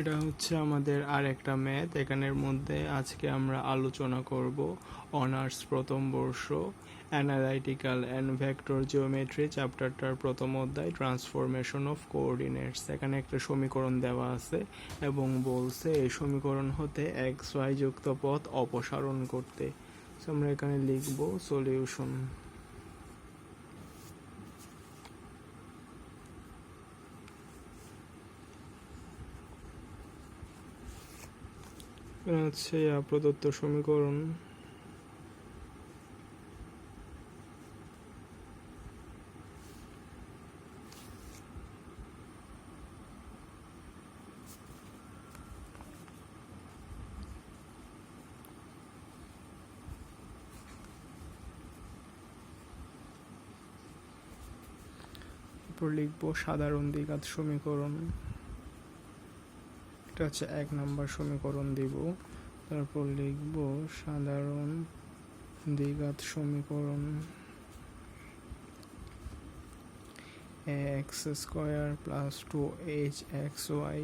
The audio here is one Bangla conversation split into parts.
এটা হচ্ছে আমাদের আর একটা ম্যাথ। এখানের মধ্যে আজকে আমরা আলোচনা করব অনার্স প্রথম বর্ষ অ্যানালাইটিক্যাল অ্যান্ড ভেক্টর জিওমেট্রি চ্যাপ্টারটার প্রথম অধ্যায় ট্রান্সফরমেশন অফ কোঅর্ডিনেটস এখানে একটা সমীকরণ দেওয়া আছে এবং বলছে এই সমীকরণ হতে এক্স ওয়াই যুক্ত পথ অপসারণ করতে। আমরা এখানে লিখব সলিউশন এখানে হচ্ছে প্রদত্ত সমীকরণ। লিখব সাধারণ দ্বিঘাত সমীকরণ। এটা হচ্ছে এক নাম্বার সমীকরণ দিব। তারপর লিখব সাধারণ দ্বিঘাত সমীকরণ X square plus two H X Y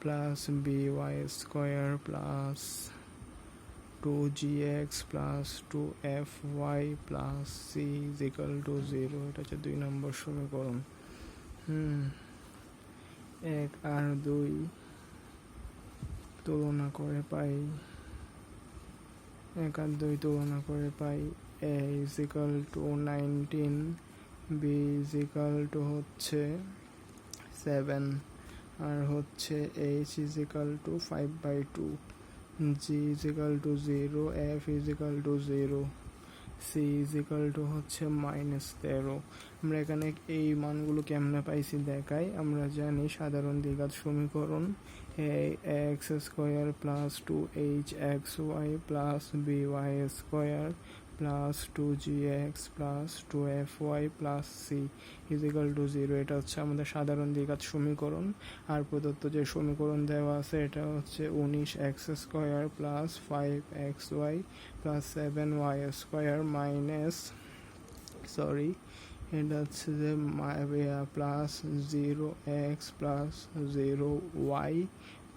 plus B Y square plus two G X plus two F Y plus C equal to zero. এটা হচ্ছে দুই নম্বর সমীকরণ। হুম, এক আর দুই তুলনা করে পাই। এক আর দুই তুলনা করে পাই। A equal to nineteen B equal to হচ্ছে সেভেন আর হচ্ছে H equal to five by two G equal to zero F equal to zero C is equal to হচ্ছে মাইনাস তেরো আমরা এখানে এই মানগুলো কেমনে পাইছি দেখাই। আমরা জানি সাধারণ দ্বিঘাত সমীকরণ X square plus two H X Y plus B Y square plus two G X plus two F Y plus C equal to zero এটা হচ্ছে আমাদের সাধারণ দ্বিঘাত সমীকরণ। আর প্রদত্ত যে সমীকরণ দেওয়া আছে, এটা হচ্ছে উনিশ X square plus five X Y plus seven Y square minus sorry এটা হচ্ছে যে plus zero X plus zero Y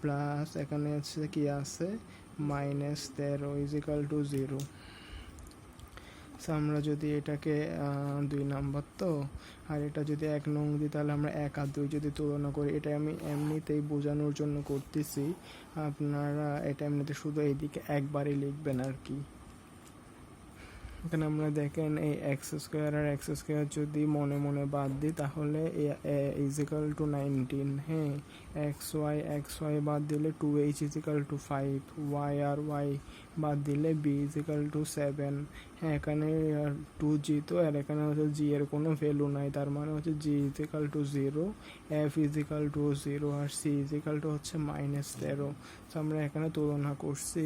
plus এখানে হচ্ছে কি আছে? মাইনাস তেরো ইজিক্যাল টু জিরো আমরা যদি এটাকে দুই নাম্বার তো, আর এটা যদি এক নং দিই, তাহলে আমরা এক আর দুই যদি তুলনা করি, এটা আমি এমনিতেই বোঝানোর জন্য করতেছি। আপনারা এটা এমনিতে শুধু এইদিকে একবারই লিখবেন আর কি। এখানে আমরা দেখেন, এই এক্স স্কোয়ার আর এক্স স্কোয়ার যদি মনে মনে বাদ দিই, তাহলে ইজিক্যাল টু নাইনটিন হ্যাঁ এক্স ওয়াই এক্স ওয়াই বাদ দিলে two H equal to five Y R Y বাদ দিলে বি ইজিক্যাল টু সেভেন হ্যাঁ এখানে টু জি তো, আর এখানে হচ্ছে জি এর কোনো ভ্যালু নাই, তার মানে হচ্ছে G equal to zero F equal to zero R C is equal to হচ্ছে মাইনাস তেরো তো আমরা এখানে তুলনা করছি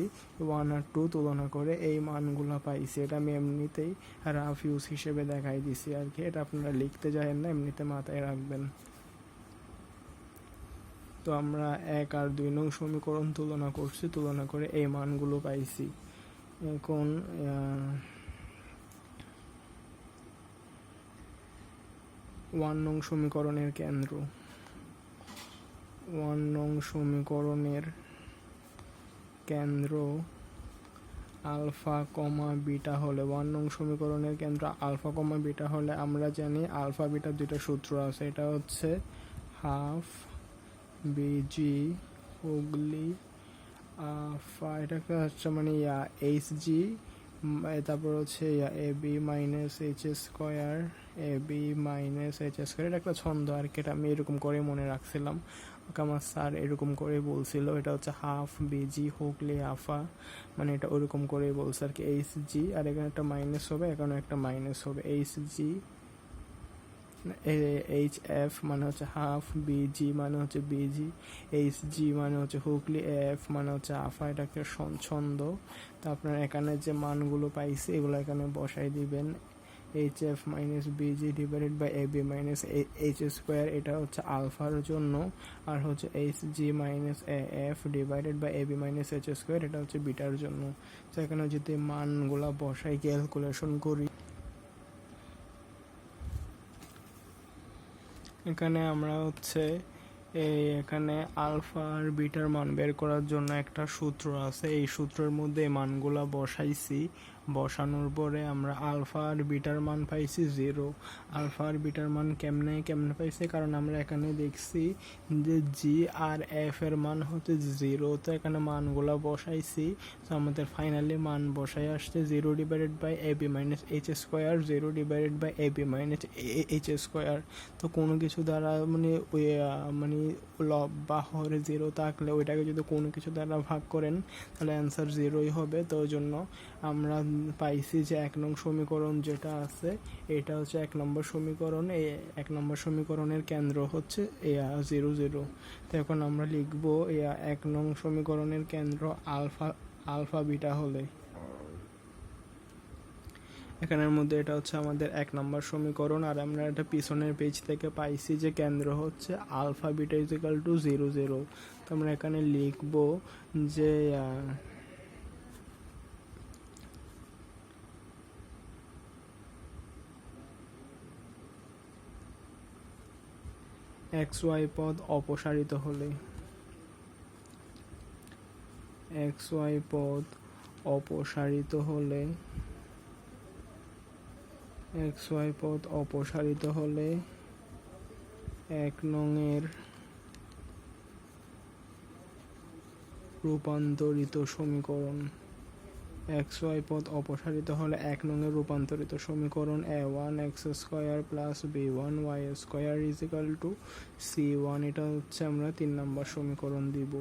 ওয়ান আর টু তুলনা করে এই মানগুলো পাইছি। এটা আমি এমনিতেই রাফ ইউজ হিসেবে দেখাই দিছি আর কি। এটা আপনারা লিখতে যাবেন না, এমনিতে মাথায় রাখবেন। তো আমরা এক আর দুই নং সমীকরণ তুলনা করছি, তুলনা করে এই মানগুলো পাইছি। এখন ওয়ান নং সমীকরণের কেন্দ্র। ওয়ান নং সমীকরণের কেন্দ্র আলফা কমা বিটা হলে, ওয়ান নং সমীকরণের কেন্দ্র আলফা কমা বিটা হলে আমরা জানি আলফা বিটার দুইটা সূত্র আছে, এটা হচ্ছে হাফ বিজি, হুগলি এটাকে হচ্ছে মানে ইয়া এইচ জি তারপর হচ্ছে A B minus H S square A B minus H S square এটা একটা ছন্দ আর কি, এটা আমি এরকম করে মনে রাখছিলাম। ওকে আমার স্যার এরকম করে বলছিল, এটা হচ্ছে হাফ বিজি, হুগলি, আফা মানে এটা ওরকম করেই বলছে আর কি এইচ জি আর এখানে একটা মাইনাস হবে এখানে একটা মাইনাস হবে এইচ জি এইচ এফ মানে হচ্ছে হাফ বিজি মানে হচ্ছে বিজি এইচ জি মানে হচ্ছে হুগলি এফ মানে হচ্ছে আফা, এটা একটা ছন্দ। তো আপনার এখানে যে মানগুলো পাইছে, এগুলো এখানে বসাই দিবেন। H F minus B G divided by A B minus H square এটা হচ্ছে আলফার জন্য। আর হচ্ছে H G minus A F divided by A B minus H square এটা হচ্ছে বিটার জন্য। তো এখানে যদি মানগুলা বসাই ক্যালকুলেশন করি। এখানে আমরা হচ্ছে এই এখানে আলফা আর বিটার মান বের করার জন্য একটা সূত্র আছে। এই সূত্রের মধ্যে মানগুলা বসাইছি। বসানোর পরে আমরা আলফা আর বিটার মান পাইছি জিরো আলফা আর বিটার মান কেমনে কেমনে পাইছি? কারণ আমরা এখানে দেখছি যে জি আর এফ এর মান হচ্ছে জিরো তো এখানে মানগুলা বসাইছি। তো আমাদের ফাইনালি মান বসাই আসছে zero divided by A B minus H square zero divided by A B minus H square তো কোনো কিছু দ্বারা মানে মানে লব বা হরে জিরো থাকলে ওইটাকে যদি কোনো কিছু দ্বারা ভাগ করেন, তাহলে অ্যান্সার জিরোই হবে। তো ওই জন্য আমরা পাইছি যে এক নং সমীকরণ যেটা আছে, এটা হচ্ছে এক নম্বর সমীকরণ এই এক নম্বর সমীকরণের কেন্দ্র হচ্ছে জিরো জিরো। তো এখন আমরা লিখব এ এক নং সমীকরণের কেন্দ্র আলফা আলফা বিটা হলে। এখানের মধ্যে এটা হচ্ছে আমাদের এক নম্বর সমীকরণ, আর আমরা এটা পিছনের পেজ থেকে পাইছি যে কেন্দ্র হচ্ছে alpha beta equal to zero zero. তো আমরা এখানে লিখব যে এক্স ওয়াই পদ অপসারিত হলে এক্স ওয়াই পদ অপসারিত হলে এক্স ওয়াই পদ অপসারিত হলে এক নংয়ের রূপান্তরিত সমীকরণ। এক্স ওয়াই পদ অপসারিত হলে এক নংয়ের রূপান্তরিত সমীকরণ A one X square plus B one Y square equal to C one. এটা হচ্ছে আমরা তিন নম্বর সমীকরণ দিব।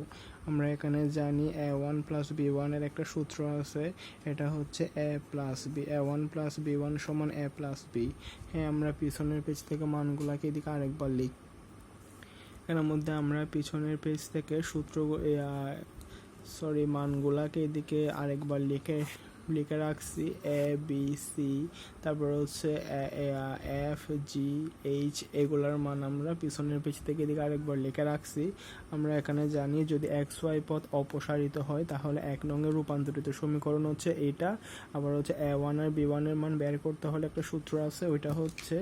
আমরা এখানে জানি এ ওয়ান প্লাস বি ওয়ানের একটা সূত্র আছে। এটা হচ্ছে A plus B. A one plus B one সমান এ প্লাস বি। হ্যাঁ আমরা পিছনের পেজ থেকে মানগুলাকে এদিকে আরেকবার লিখ। এর মধ্যে আমরা পিছনের পেজ থেকে সূত্র সরি মানগুলাকে এদিকে আরেকবার লিখে লিখে রাখছি। এ বি সি তারপর হচ্ছে এফ জি এইচ এগুলার মান আমরা পিছনের পেজ থেকে এদিকে আরেকবার লিখে রাখছি। আমরা এখানে জানি যদি এক্স ওয়াই পথ অপসারিত হয়, তাহলে এক নঙের রূপান্তরিত সমীকরণ হচ্ছে এটা। আবার হচ্ছে এ ওয়ান আর বি ওয়ানের মান বের করতে হলে একটা সূত্র আছে, ওইটা হচ্ছে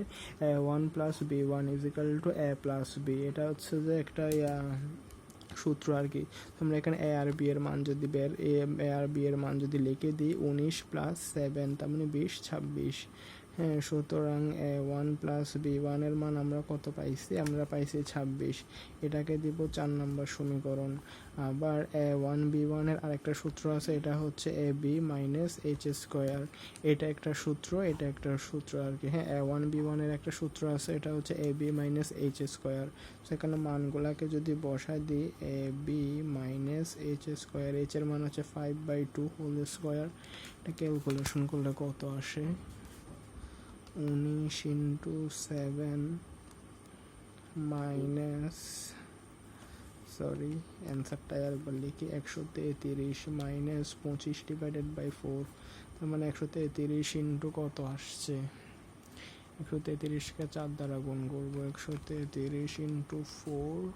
A one plus B one equal to A plus B এটা হচ্ছে যে একটা সূত্র আর কি। তোমরা এখানে এ আর বি এর মান যদি বের এ আর বি এর মান যদি লিখে দিই, উনিশ প্লাস সেভেন তার মানে বিশ, ছাব্বিশ। হ্যাঁ সুতরাং ওয়ান প্লাস বি ওয়ানের মান আমরা কত পাইছি? আমরা পাইছি ছাব্বিশ। এটাকে দিব চার নম্বর সমীকরণ। আবার ওয়ান বি ওয়ানের আরেকটা সূত্র আছে, এটা হচ্ছে A B minus H square. এটা একটা সূত্র, এটা একটা সূত্র আর কি হ্যাঁ? ওয়ান বি ওয়ানের একটা সূত্র আছে, এটা হচ্ছে A B minus H square. সেখানে মানগুলাকে যদি বসাই দিই, A B minus H square H এর মান হচ্ছে five by two whole square এটা ক্যালকুলেশন করলে কত আসে? উনিশ ইন্টু সেভেন মাইনাস, সরি, অ্যান্সারটা একবার লিখি, একশো তেত্রিশ মাইনাস পঁচিশ ডিভাইডেড বাই ফোর, তার মানে একশো তেত্রিশ ইন্টু কত আসছে? একশো তেত্রিশকে চার দ্বারা গুণ করব, একশো তেত্রিশ ইন্টু ফোর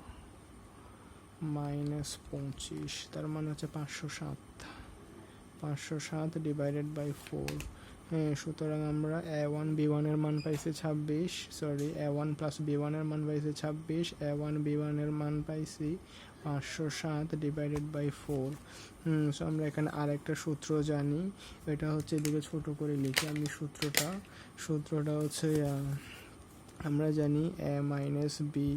মাইনাস পঁচিশ, তার মানে হচ্ছে পাঁচশো সাত। পাঁচশো সাত ডিভাইডেড বাই ফোর সুতরাং আমরা এ ওয়ান বি ওয়ানের মান পাইছি ছাব্বিশ sorry A one plus B ওয়ানের মান পাইছি ছাব্বিশ এ ওয়ান বি ওয়ানের মান পাইছি পাঁচশো সাত ডিভাইডেড বাই ফোর সো আমরা এখানে আরেকটা সূত্র জানি, এটা হচ্ছে এদিকে ছোট করে লিখি আমি সূত্রটা। সূত্রটা হচ্ছে আমরা জানি A minus B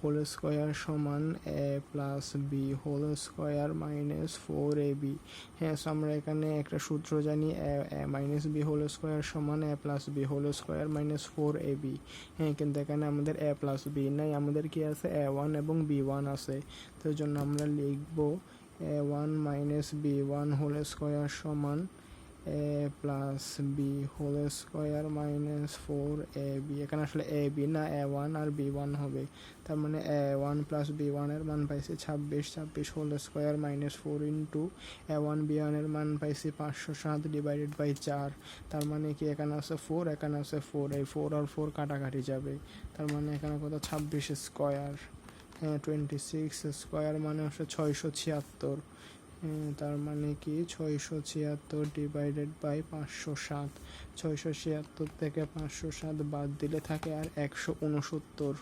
whole square সমান A plus B whole square minus four A B হ্যাঁ আমরা এখানে একটা সূত্র জানি A minus B whole square সমান A plus B whole square minus four A B হ্যাঁ কিন্তু এখানে আমাদের এ প্লাস বি নাই, আমাদের কি আছে? এ ওয়ান এবং বি ওয়ান আছে। তো জন্য আমরা লিখব A one minus B one whole square সমান A plus B whole square minus four A B এখানে আসলে এ বি না এ ওয়ান আর বি ওয়ান হবে। তার মানে এ ওয়ান প্লাস বি ওয়ানের মান পাইছি ছাব্বিশ। ছাব্বিশ whole square minus four into A one B ওয়ানের মান পাইছি পাঁচশো সাত ডিভাইডেড বাই চার। তার মানে কি এখানে আছে ফোর এখানে আছে ফোর এই ফোর আর ফোর কাটাকাটি যাবে। তার মানে এখানে কত? ছাব্বিশ স্কোয়ার হ্যাঁ টোয়েন্টি সিক্স স্কোয়ার মানে হচ্ছে ছয়শো ছিয়াত্তর। তার মানে কি? ছয়শো ছিয়াত্তর ডিভাইডেড বাই পাঁচশো সাত। ছয়শো ছিয়াত্তর থেকে পাঁচশো সাত বাদ দিলে থাকে আর একশো উনসত্তর।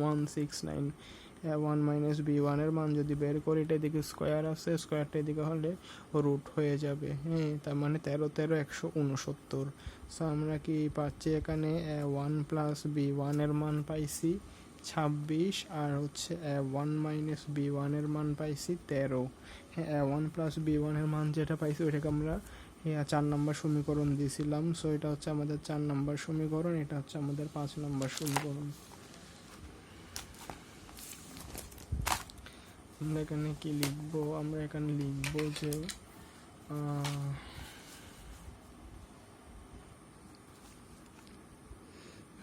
One six nine one minus B ওয়ানের মান যদি বের করি এটা এদিকে স্কোয়ার আছে, স্কোয়ারটা এদিকে হলে রুট হয়ে যাবে। হ্যাঁ তার মানে তেরো তেরো একশো উনসত্তর। সো আমরা কি পাচ্ছি এখানে ওয়ান প্লাস বি ওয়ানের মান পাইছি। ছাব্বিশ আর হচ্ছে ওয়ান মাইনাস বি ওয়ানের মান পাইছি তেরো। হ্যাঁ ওয়ান প্লাস বি ওয়ানের মান যেটা পাইছি ওইটাকে আমরা চার নম্বর সমীকরণ দিয়েছিলাম সো এটা হচ্ছে আমাদের চার নম্বর সমীকরণ, এটা হচ্ছে আমাদের পাঁচ নম্বর সমীকরণ। আমরা এখানে কি লিখব? আমরা এখানে লিখব যে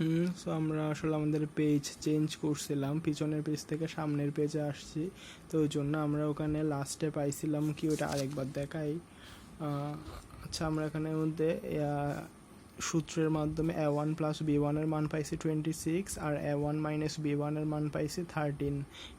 হুম সো আমরা আসলে আমাদের পেজ চেঞ্জ করছিলাম। পিছনের পেজ থেকে সামনের পেজে আসছি। তো ওই জন্য আমরা ওখানে লাস্টে পাইছিলাম কি ওটা আরেকবার দেখাই। আচ্ছা আমরা এখানে মধ্যে সূত্রের মাধ্যমে এ ওয়ান প্লাস বি ওয়ানের মান পাইছি টোয়েন্টি সিক্স আর এ ওয়ান মাইনাস বি ওয়ানের মান পাইছি থার্টিন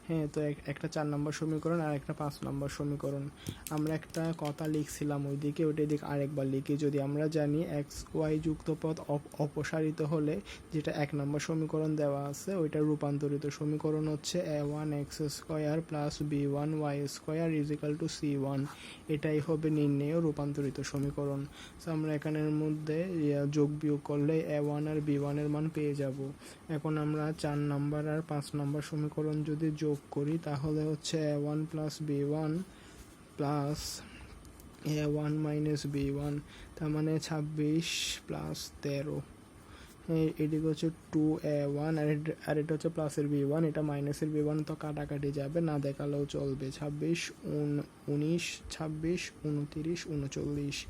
হ্যাঁ তো এক- একটা চার নম্বর সমীকরণ আর একটা পাঁচ নম্বর সমীকরণ। আমরা একটা কথা লিখছিলাম ওইদিকে ওইটা দিকে আরেকবার লিখি। যদি আমরা জানি এক্স ওয়াই যুক্ত পথ অপ- অপসারিত হলে যেটা এক নম্বর সমীকরণ দেওয়া আছে, ওইটা রূপান্তরিত সমীকরণ হচ্ছে A one X square plus B one Y square is equal to C one এটাই হবে নির্ণেয় রূপান্তরিত সমীকরণ। সো আমরা এখানের মধ্যে যোগ বিয়োগ করলে এ ওয়ান আর বি ওয়ানের মান পেয়ে যাব। এখন আমরা চার নাম্বার আর পাঁচ নম্বর সমীকরণ যদি যোগ করি, তাহলে হচ্ছে A one plus B one plus A one minus B one তার মানে ছাব্বিশ প্লাস তেরো। এদিকে হচ্ছে টু এ ওয়ান আর এটা- হচ্ছে প্লাসের বি ওয়ান এটা মাইনাসের বি ওয়ান তো কাটাকাটি যাবে, না দেখালেও চলবে। ছাব্বিশ, উন, উনিশ, ছাব্বিশ, উনতিরিশ, উনচল্লিশ।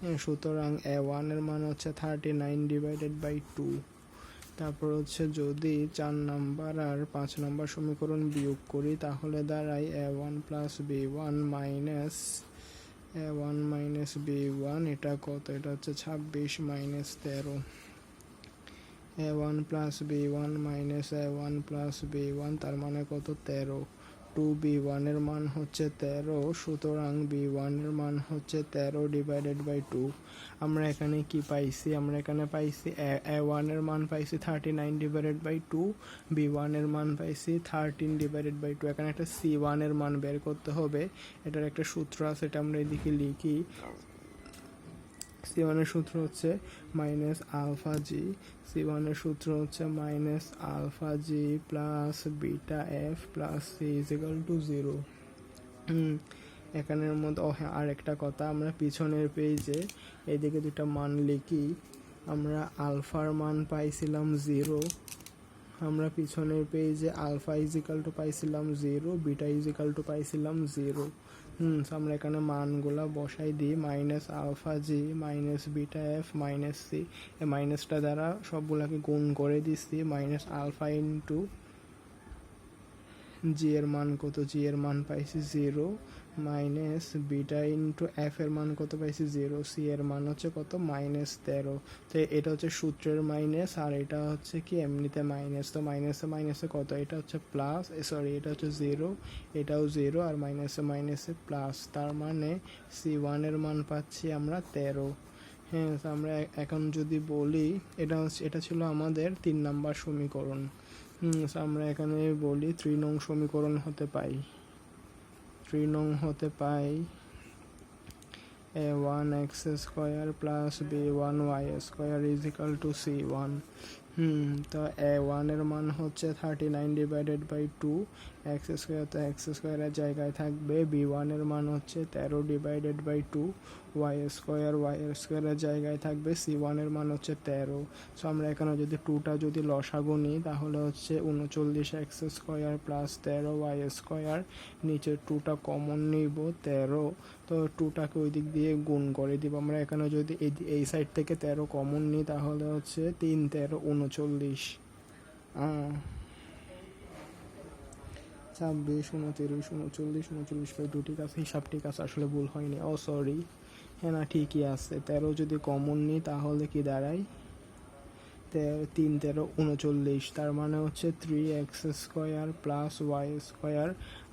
হ্যাঁ সুতরাং এ ওয়ানের মান হচ্ছে thirty nine divided by two তারপর হচ্ছে যদি চার নাম্বার আর পাঁচ নাম্বার সমীকরণ বিয়োগ করি, তাহলে দাঁড়াই A one plus B one minus A one minus B one এটা কত? এটা হচ্ছে ছাব্বিশ মাইনাস তেরো। A one plus B one minus A one plus B one তার মানে কত? তেরো। টু বি ওয়ানের মান হচ্ছে তেরো, সুতরাং বি ওয়ানের মান হচ্ছে তেরো ডিভাইডেড বাই টু আমরা এখানে কি পাইছি? আমরা এখানে পাইছি এ ওয়ানের মান পাইছি thirty nine divided by two B ওয়ানের মান পাইছি থার্টিন ডিভাইডেড বাই টু এখানে একটা সি ওয়ানের মান বের করতে হবে। এটার একটা সূত্র আছে, এটা আমরা এদিকে লিখি। সি ওয়ানের সূত্র হচ্ছে মাইনাস আলফা জি সি ওয়ানের সূত্র হচ্ছে minus alpha G plus beta F plus C is equal to zero এখানের মধ্যে, ও হ্যাঁ আর একটা কথা, আমরা পিছনের পেজে এদিকে দুটা মান লিখি। আমরা আলফার মান পাইছিলাম জিরো আমরা পিছনের পেজে আলফা ইজিক্যাল টু পাইছিলাম zero beta is equal to পাইছিলাম জিরো হুম আমরা এখানে মানগুলা বসাই দিই minus alpha G minus beta F minus C এই মাইনাসটা দ্বারা সবগুলাকে গুণ করে দিচ্ছি মাইনাস আলফা ইন্টু জি এর মান কত? জি এর মান পাইছি zero minus beta into F এর মান কত পাইছি? জিরো। সি এর মান হচ্ছে কত? মাইনাস তেরো। তো এটা হচ্ছে সূত্রের মাইনাস, আর এটা হচ্ছে কি? এমনিতে মাইনাস। তো মাইনাসে মাইনাসে কত? এটা হচ্ছে প্লাস সরি, এটা হচ্ছে জিরো। এটাও জিরো, আর মাইনাসে মাইনাসে প্লাস। তার মানে সি ওয়ানের মান পাচ্ছি আমরা তেরো। হ্যাঁ আমরা এখন যদি বলি, এটা হচ্ছে এটা ছিল আমাদের তিন নাম্বার সমীকরণ। আমরা এখানে বলি, থ্রি নং সমীকরণ হতে পাই। নং হতে পাই। A one X square plus B one Y square is equal to C one তো এ ওয়ানের মান হচ্ছে thirty nine divided by two X square তো এক্স স্কোয়ারের জায়গায় থাকবে। বি ওয়ানের মান হচ্ছে তেরো divided by two Y square Y স্কোয়ারের জায়গায় থাকবে। সি ওয়ানের মান হচ্ছে তেরো। সো আমরা এখানে যদি টুটা যদি লসাগু নিই তাহলে হচ্ছে উনচল্লিশ এক্স স্কোয়ার প্লাস তেরো ওয়াই স্কোয়ার নিচে টুটা কমন নিব তেরো। তো টুটাকে ওই দিক দিয়ে গুণ করে দিব। আমরা এখানে যদি এই এই সাইড থেকে তেরো কমন নিই তাহলে হচ্ছে তিন তেরো উনচল্লিশ। আহ, ছাব্বিশ, উনতিরিশ, উনচল্লিশ উনচল্লিশ বাই টু ঠিক আছে হিসাব ঠিক আছে আসলে ভুল হয়নি। ও সরি হ্যাঁ না, ঠিকই আছে। তেরো যদি কমন নিই, তাহলে কি দাঁড়ায়? তিন, তেরো, উনচল্লিশ। তার মানে হচ্ছে three X square plus Y square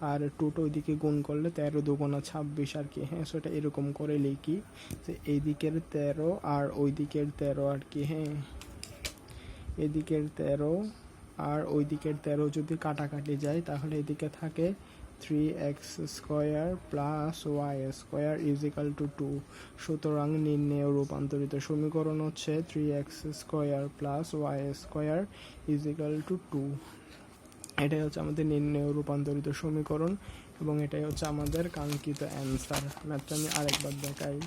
আর টুটো ওইদিকে গুণ করলে তেরো দুগুণা ছাব্বিশ আর কি। হ্যাঁ সেটা এরকম করে লিখি যে এই দিকের তেরো আর ওই দিকের তেরো আর কি। হ্যাঁ এদিকের তেরো আর ওই দিকের তেরো যদি কাটাকাটি যায়, তাহলে এদিকে থাকে three X square plus Y square is equal to two সুতরাং নির্ণেয় রূপান্তরিত সমীকরণ হচ্ছে three X square plus Y square is equal to two এটাই হচ্ছে আমাদের নির্ণেয় রূপান্তরিত সমীকরণ এবং এটাই হচ্ছে আমাদের কাঙ্ক্ষিত অ্যান্সার ম্যাথটা আমি আরেকবার দেখাই।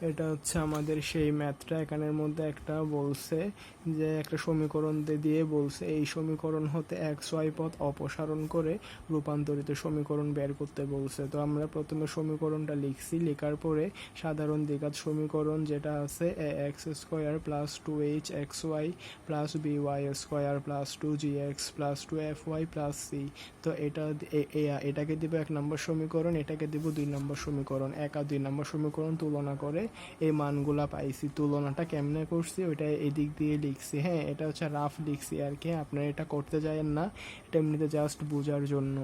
এটা হচ্ছে আমাদের সেই ম্যাথটা। এখানের মধ্যে একটা বলছে যে, একটা সমীকরণ দিয়ে বলছে, এই সমীকরণ হতে এক্স ওয়াই পথ অপসারণ করে রূপান্তরিত সমীকরণ বের করতে বলছে। তো আমরা প্রথমে সমীকরণটা লিখছি, লেখার পরে সাধারণ দ্বিঘাত সমীকরণ যেটা আছে, A X square plus two H X Y plus B Y square plus two G X plus two F Y plus C. তো এটা এটাকে দিব এক নম্বর সমীকরণ, এটাকে দিব দুই নম্বর সমীকরণ। এক আর দুই নম্বর সমীকরণ তুলনা করে এই মানগুলা পাইছি, তুলনাটা কেমনে করছি, ওইটা এদিক দিয়ে লিখছি। হ্যাঁ এটা হচ্ছে রাফ লিখছি আর কি আপনারা এটা করতে যায়েন না, এটা এমনিতে জাস্ট বোঝার জন্য।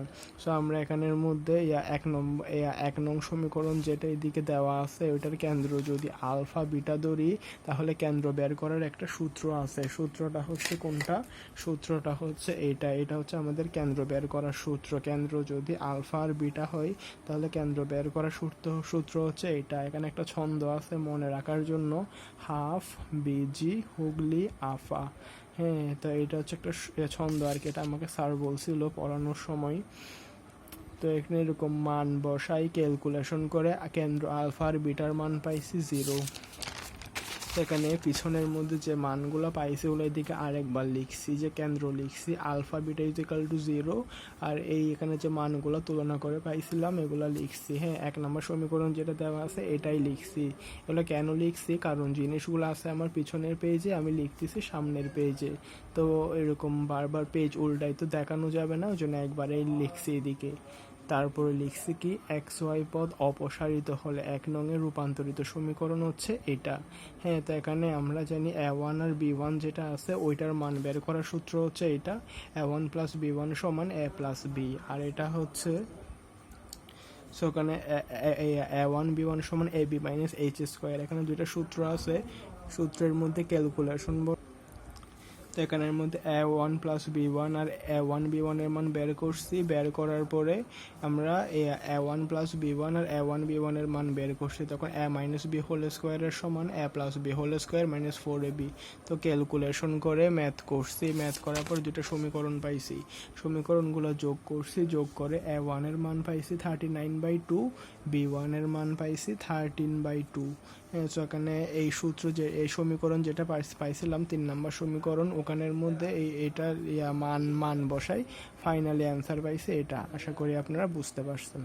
সো আমরা এখানের মধ্যে এক নম্বর এক নং সমীকরণ যেটা এদিকে দেওয়া আছে, ওইটার কেন্দ্র যদি আলফা বিটা ধরি, তাহলে কেন্দ্র বের করার একটা সূত্র আছে। সূত্রটা হচ্ছে কোনটা? সূত্রটা হচ্ছে এটা। এটা হচ্ছে আমাদের কেন্দ্র বের করার সূত্র। কেন্দ্র যদি আলফা আর বিটা হয়, তাহলে কেন্দ্র বের করার সূত্র সূত্র হচ্ছে এটা। এখানে একটা ছন্দ আছে মনে রাখার জন্য হাফ, বিজি, হুগলি, আফা। হ্যাঁ তো এটা হচ্ছে একটা ছন্দ আর কি, এটা আমাকে স্যার বলছিল পড়ানোর সময়। তো এখানে এরকম মান বসাই, ক্যালকুলেশন করে, কেন্দ্র আলফার বিটার মান পাইছি জিরো। সেখানে পিছনের মধ্যে যে মানগুলো পাইছি ওগুলো এদিকে আরেকবার লিখছি, যে কেন্দ্র লিখছি, alpha beta is equal to zero আর এই এখানে যে মানগুলো তুলনা করে পাইছিলাম, এগুলো লিখছি। হ্যাঁ এক নম্বর সমীকরণ যেটা দেওয়া আছে, এটাই লিখছি। এগুলো কেন লিখছি? কারণ জিনিসগুলো আছে আমার পিছনের পেজে আমি লিখতেছি সামনের পেজে তো এরকম বারবার পেজ উল্টাই তো দেখানো যাবে না, ওই জন্য একবারেই লিখছি এদিকে। তারপরে লিখছি কি, এক্স ওয়াই পদ অপসারিত হলে এক নঙে রূপান্তরিত সমীকরণ হচ্ছে এটা। হ্যাঁ তো এখানে আমরা জানি এ ওয়ান আর বি ওয়ান যেটা আছে, ওইটার মান বের করার সূত্র হচ্ছে এটা। A one plus B one সমান এ প্লাস বি। আর এটা হচ্ছে, সো ওখানে এ ওয়ান বি ওয়ান সমান A B minus H square. এখানে দুইটা সূত্র আছে। সূত্রের মধ্যে ক্যালকুলেশন তো এখানের মধ্যে A one plus B one R A one B ওয়ানের মান বের করছি। বের করার পরে আমরা A one plus B one R A one B ওয়ানের মান বের করছি। তখন এ মাইনাস বি হোল স্কোয়ারের সমান A plus B whole square minus four A B তো ক্যালকুলেশন করে ম্যাথ করছি। ম্যাথ করার পর দুটো সমীকরণ পাইছি। সমীকরণগুলো যোগ করছি। যোগ করে এ ওয়ানের মান পাইছি thirty nine by two B ওয়ানের মান পাইছি থার্টিন বাই টু হ্যাঁ তো এখানে এই সূত্র যে, এই সমীকরণ যেটা পাইছিলাম, তিন নাম্বার সমীকরণ, ওখানের মধ্যে এই এটার মান মান বসাই ফাইনালি অ্যান্সার পাইছে এটা। আশা করি আপনারা বুঝতে পারছেন।